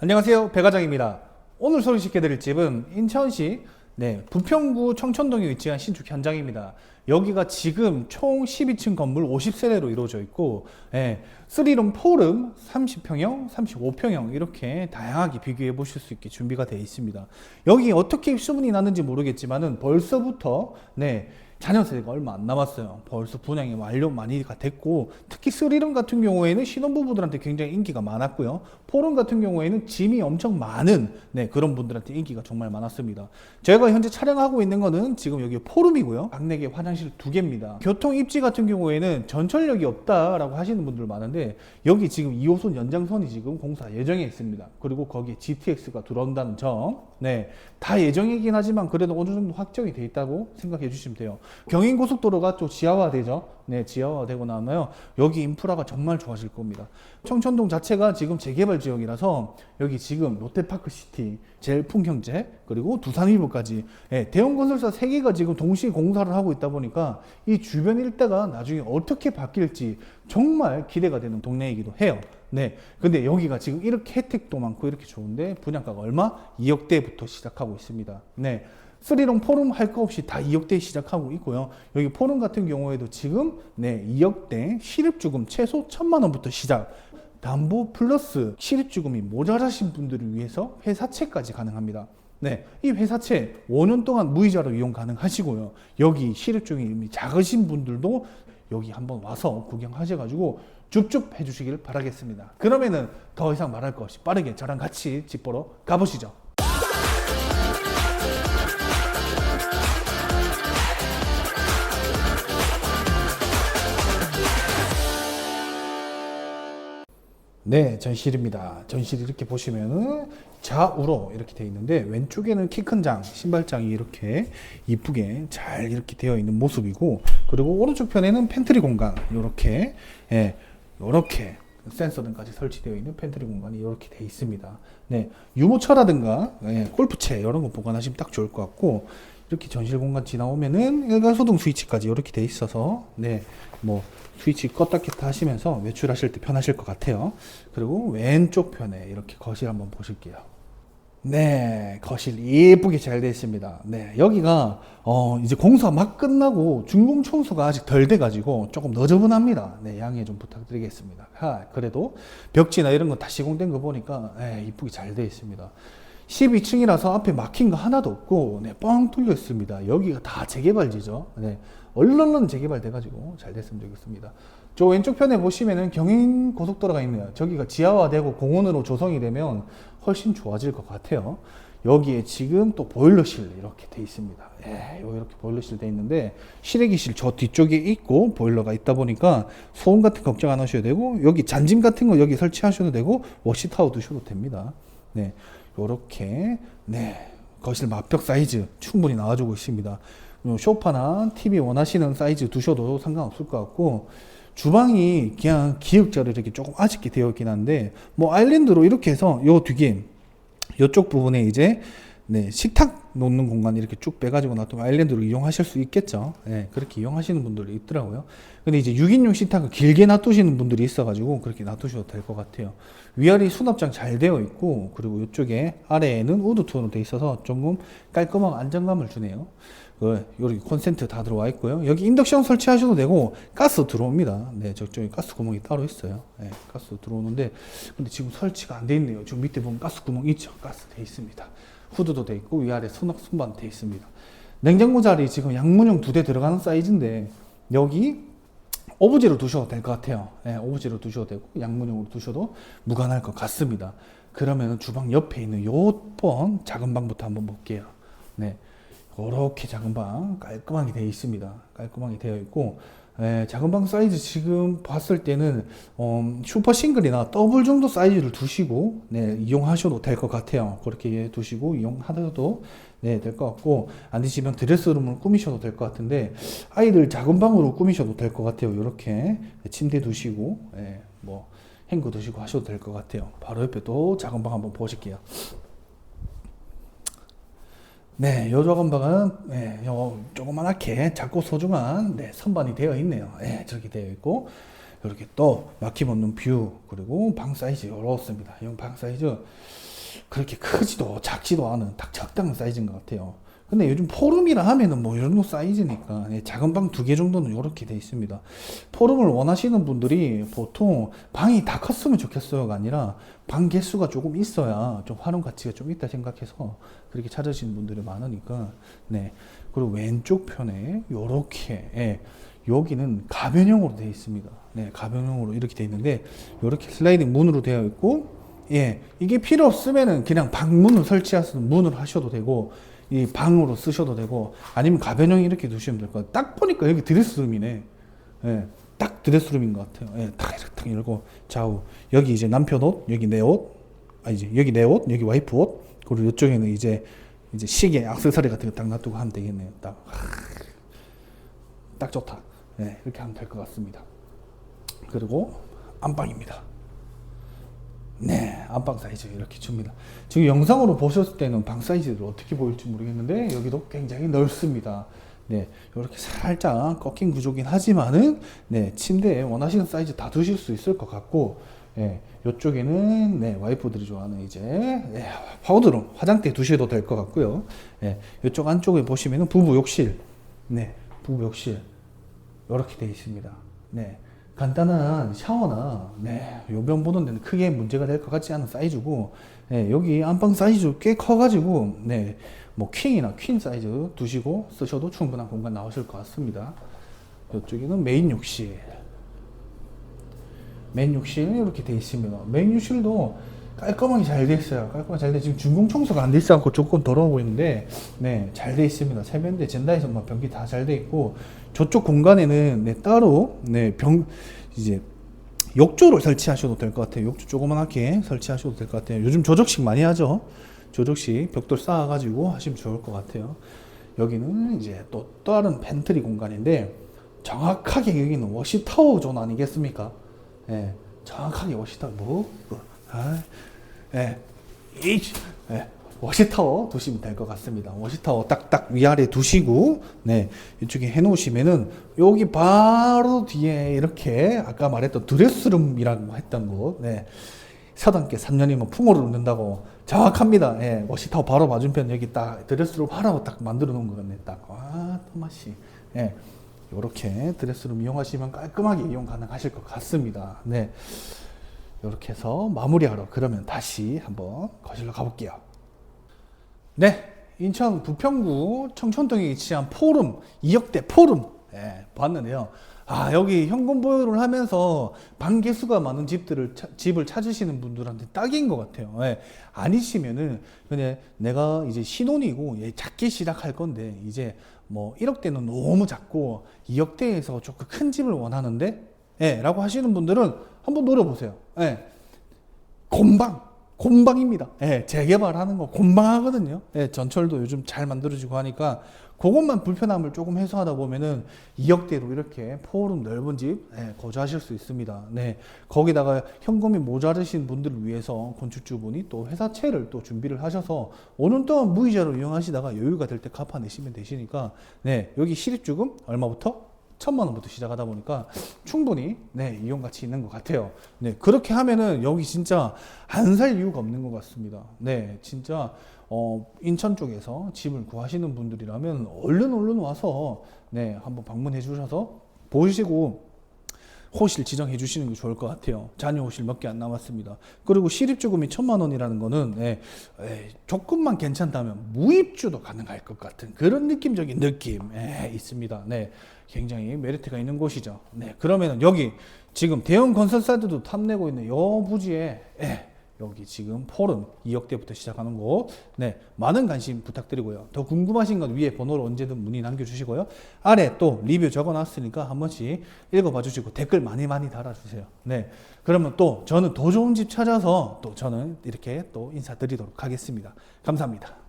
안녕하세요. 배과장입니다. 오늘 소개시켜 드릴 집은 인천시 네, 부평구 청천동에 위치한 신축 현장입니다. 여기가 지금 총 12층 건물 50세대로 이루어져 있고, 예, 3룸, 4룸, 30평형, 35평형 이렇게 다양하게 비교해 보실 수 있게 준비가 되어 있습니다. 여기 어떻게 수문이 났는지 모르겠지만은 벌써부터 네, 자녀 세대가 얼마 안 남았어요. 벌써 분양이 완료 많이가 됐고 특히 스리름 같은 경우에는 신혼부부들한테 굉장히 인기가 많았고요. 포름 같은 경우에는 짐이 엄청 많은 네, 그런 분들한테 인기가 정말 많았습니다. 저희가 현재 촬영하고 있는 거는 지금 여기 포름이고요. 박내개 화장실 두 개입니다. 교통 입지 같은 경우에는 전철역이 없다라고 하시는 분들 많은데 여기 지금 2호선 연장선이 지금 공사 예정에 있습니다. 그리고 거기에 GTX가 들어온다는 점, 네, 다 예정이긴 하지만 그래도 어느 정도 확정이 돼 있다고 생각해 주시면 돼요. 경인고속도로가 또 지하화되죠. 네, 지하화되고 나면요. 여기 인프라가 정말 좋아질 겁니다. 청천동 자체가 지금 재개발 지역이라서 여기 지금 롯데파크 시티, 제일 풍경제, 그리고 두산일보까지 예, 대형 건설사 세 개가 지금 동시에 공사를 하고 있다 보니까 이 주변 일대가 나중에 어떻게 바뀔지 정말 기대가 되는 동네이기도 해요. 네. 근데 여기가 지금 이렇게 혜택도 많고 이렇게 좋은데 분양가가 얼마? 2억대부터 시작하고 있습니다. 네. 스리롱 포rum 할거 없이 다 2억대 시작하고 있고요. 여기 포rum 같은 경우에도 지금 네 2억대 실입주금 최소 1천만 원부터 시작. 담보 플러스 실입주금이 모자라신 분들을 위해서 회사채까지 가능합니다. 네, 이 회사채 5년 동안 무이자로 이용 가능하시고요. 여기 실입주금이 작으신 분들도 여기 한번 와서 구경하셔가지고 줍줍 해주시길 바라겠습니다. 그러면은 더 이상 말할 것 없이 빠르게 저랑 같이 집 보러 가보시죠. 네, 전실입니다. 전실 이렇게 보시면은 좌우로 이렇게 되어 있는데 왼쪽에는 키 큰 장, 신발장이 이렇게 이쁘게 잘 이렇게 되어 있는 모습이고 그리고 오른쪽 편에는 팬트리 공간 이렇게 예, 이렇게 센서 등까지 설치되어 있는 팬트리 공간이 이렇게 되어 있습니다. 네, 유모차라든가 예, 골프채 이런 거 보관하시면 딱 좋을 것 같고 이렇게 전실 공간 지나오면은 일괄 소등 스위치까지 이렇게 돼 있어서 네, 뭐 스위치 껐다 켰다 하시면서 외출하실 때 편하실 것 같아요. 그리고 왼쪽 편에 이렇게 거실 한번 보실게요. 네, 거실 예쁘게 잘 되어 있습니다. 네, 여기가 어 이제 공사 막 끝나고 준공 청소가 아직 덜 돼가지고 조금 너저분합니다. 네, 양해 좀 부탁드리겠습니다. 하, 그래도 벽지나 이런 거다 시공된 거 보니까 네, 이쁘게 잘 되어 있습니다. 12층이라서 앞에 막힌 거 하나도 없고 네, 뻥 뚫려 있습니다. 여기가 다 재개발지죠. 네, 얼른 재개발 돼가지고 잘 됐으면 좋겠습니다. 저 왼쪽 편에 보시면은 경인 고속도로가 있네요. 저기가 지하화되고 공원으로 조성이 되면 훨씬 좋아질 것 같아요. 여기에 지금 또 보일러실 이렇게 돼 있습니다. 예, 요 이렇게 보일러실 돼 있는데 실외기실 저 뒤쪽에 있고 보일러가 있다 보니까 소음 같은 거 걱정 안 하셔도 되고 여기 잔짐 같은 거 여기 설치하셔도 되고 워시타워 두셔도 됩니다. 네, 요렇게 네 거실 맞벽 사이즈 충분히 나와주고 있습니다. 요 소파나 TV 원하시는 사이즈 두셔도 상관없을 것 같고 주방이 그냥 기역자로 이렇게 조금 아쉽게 되어 있긴 한데 뭐 아일랜드로 이렇게 해서 요 뒤에 이쪽 부분에 이제 네, 식탁 놓는 공간 이렇게 쭉 빼가지고 놔두면 아일랜드로 이용하실 수 있겠죠. 네, 그렇게 이용하시는 분들이 있더라고요. 근데 이제 6인용 식탁을 길게 놔두시는 분들이 있어가지고 그렇게 놔두셔도 될 것 같아요. 위아래 수납장 잘 되어 있고 그리고 이쪽에 아래에는 우드톤으로 되어 있어서 조금 깔끔한 안정감을 주네요. 그 여기 콘센트 다 들어와 있고요. 여기 인덕션 설치하셔도 되고 가스 들어옵니다. 네, 저쪽에 가스 구멍이 따로 있어요. 네, 가스 들어오는데 근데 지금 설치가 안 돼 있네요. 지금 밑에 보면 가스 구멍 있죠. 가스 돼 있습니다. 후드도 돼 있고 위아래 수납 순반 돼 있습니다. 냉장고 자리 지금 양문형 두 대 들어가는 사이즈인데 여기 오브제로 두셔도 될 것 같아요. 네, 오브제로 두셔도 되고 양문형으로 두셔도 무관할 것 같습니다. 그러면 주방 옆에 있는 요번 작은 방부터 한번 볼게요. 네. 이렇게 작은 방 깔끔하게 되어 있습니다. 깔끔하게 되어 있고 예, 작은 방 사이즈 지금 봤을 때는 어, 슈퍼 싱글이나 더블 정도 사이즈를 두시고 네, 이용하셔도 될 것 같아요. 그렇게 두시고 이용하셔도 네, 될 것 같고 안 되시면 드레스룸을 꾸미셔도 될 것 같은데 아이들 작은 방으로 꾸미셔도 될 것 같아요. 이렇게 침대 두시고 예, 뭐 행거 두시고 하셔도 될 것 같아요. 바로 옆에 또 작은 방 한번 보실게요. 네, 요 조건방은 네, 요 조그만하게 작고 소중한 네, 선반이 되어 있네요. 네, 저렇게 되어 있고 이렇게 또 막힘 없는 뷰 그리고 방 사이즈 이렇습니다. 이방 사이즈 그렇게 크지도 작지도 않은 딱 적당한 사이즈인 것 같아요. 근데 요즘 포름이라 하면은 뭐 이런 사이즈니까 예, 작은 방 두 개 정도는 이렇게 돼 있습니다. 포름을 원하시는 분들이 보통 방이 다 컸으면 좋겠어요가 아니라 방 개수가 조금 있어야 좀 활용 가치가 좀 있다 생각해서 그렇게 찾으시는 분들이 많으니까 네 그리고 왼쪽 편에 요렇게 예, 여기는 가변형으로 되어 있습니다. 네 가변형으로 이렇게 되어 있는데 요렇게 슬라이딩 문으로 되어 있고 예, 이게 필요 없으면은 그냥 방문을 설치하셔서 문을 하셔도 되고 이 방으로 쓰셔도 되고 아니면 가변형 이렇게 두시면 될 것 같아요. 딱 보니까 여기 드레스룸이네. 예, 딱 드레스룸인 것 같아요. 예, 딱 이렇게 딱 열고 좌우 여기 이제 남편 옷, 여기 내 옷, 아 이제 여기 내 옷, 여기 와이프 옷, 그리고 이쪽에는 이제 이제 시계, 액세서리 같은 거 딱 놔두고 하면 되겠네요. 딱, 딱 좋다. 예, 이렇게 하면 될 것 같습니다. 그리고 안방입니다. 네, 안방 사이즈 이렇게 줍니다. 지금 영상으로 보셨을 때는 방 사이즈를 어떻게 보일지 모르겠는데 여기도 굉장히 넓습니다. 네, 이렇게 살짝 꺾인 구조긴 하지만은 네, 침대에 원하시는 사이즈 다 두실 수 있을 것 같고, 네, 이쪽에는 네, 와이프들이 좋아하는 이제 네, 파우더룸 화장대 두셔도 될 것 같고요. 네, 이쪽 안쪽에 보시면은 부부 욕실, 네, 부부 욕실 이렇게 되어 있습니다. 네. 간단한 샤워나 네, 요변 보는 데는 크게 문제가 될 것 같지 않은 사이즈고 네, 여기 안방 사이즈 꽤 커가지고 네, 뭐 킹이나 퀸 사이즈 두시고 쓰셔도 충분한 공간 나오실 것 같습니다. 이쪽에는 메인 욕실 메인 욕실 이렇게 되어 있습니다. 메인 욕실도 깔끔하게 잘 돼 있어요. 깔끔하게 잘 돼. 지금 중공 청소가 안 돼 있어 갖고 조금 더러워 보이는데, 네, 잘 돼 있습니다. 세면대, 젠다에서 막 변기 다 잘 돼 있고, 저쪽 공간에는 네, 따로 네, 병 이제 욕조를 설치하셔도 될 것 같아요. 욕조 조그만하게 설치하셔도 될 것 같아요. 요즘 조적식 많이 하죠. 조적식 벽돌 쌓아가지고 하시면 좋을 것 같아요. 여기는 이제 또 다른 팬트리 공간인데 정확하게 여기는 워시타워 존 아니겠습니까? 예, 정확하게 워시타워 뭐, 뭐 아, 예, 이, 예, 워시타워 두시면 될 것 같습니다. 워시타워 딱딱 위아래 두시고, 네, 이쪽에 해놓으시면은, 여기 바로 뒤에 이렇게 아까 말했던 드레스룸이라고 했던 곳, 네, 서당께 3년이면 풍어를 넣는다고 정확합니다. 예, 워시타워 바로 맞은편 여기 딱 드레스룸 하라고 딱 만들어 놓은 것 같네. 딱, 와, 토마시. 예, 요렇게 드레스룸 이용하시면 깔끔하게 이용 가능하실 것 같습니다. 네. 이렇게 해서 마무리하러 그러면 다시 한번 거실로 가볼게요. 네, 인천 부평구 청천동에 위치한 포rum 2억대 포rum 예, 봤는데요. 아 여기 현금 보유를 하면서 방 개수가 많은 집들을 차- 집을 찾으시는 분들한테 딱인 것 같아요. 예, 아니시면은 그냥 내가 이제 신혼이고 예, 작게 시작할 건데 이제 뭐 1억대는 너무 작고 2억대에서 조금 큰 집을 원하는데 예, 라고 하시는 분들은 한번 노려보세요. 예. 곤방, 곤방입니다. 예, 재개발하는 거 곤방하거든요. 예, 전철도 요즘 잘 만들어지고 하니까 그것만 불편함을 조금 해소하다 보면은 2억대로 이렇게 포rum 넓은 집 예, 거주하실 수 있습니다. 네, 거기다가 현금이 모자르신 분들을 위해서 건축주분이 또 회사채를 또 준비를 하셔서 5년 동안 무이자로 이용하시다가 여유가 될 때 갚아내시면 되시니까 네, 여기 실입주금 얼마부터? 천만 원부터 시작하다 보니까 충분히 네 이용 가치 있는 것 같아요. 네 그렇게 하면은 여기 진짜 안 살 이유가 없는 것 같습니다. 네 진짜 어 인천 쪽에서 집을 구하시는 분들이라면 얼른 얼른 와서 네 한번 방문해 주셔서 보시고 호실 지정해 주시는 게 좋을 것 같아요. 자녀 호실 몇 개 안 남았습니다. 그리고 실입주금이 천만 원이라는 거는 예, 예, 조금만 괜찮다면 무입주도 가능할 것 같은 그런 느낌적인 느낌 예, 있습니다. 네, 굉장히 메리트가 있는 곳이죠. 네, 그러면은 여기 지금 대형 건설사들도 탐내고 있는 요 부지에 예, 여기 지금 포름 2억대부터 시작하는 곳, 네, 많은 관심 부탁드리고요. 더 궁금하신 건 위에 번호로 언제든 문의 남겨주시고요. 아래 또 리뷰 적어놨으니까 한 번씩 읽어봐 주시고 댓글 많이 많이 달아주세요. 네, 그러면 또 저는 더 좋은 집 찾아서 또 저는 이렇게 또 인사드리도록 하겠습니다. 감사합니다.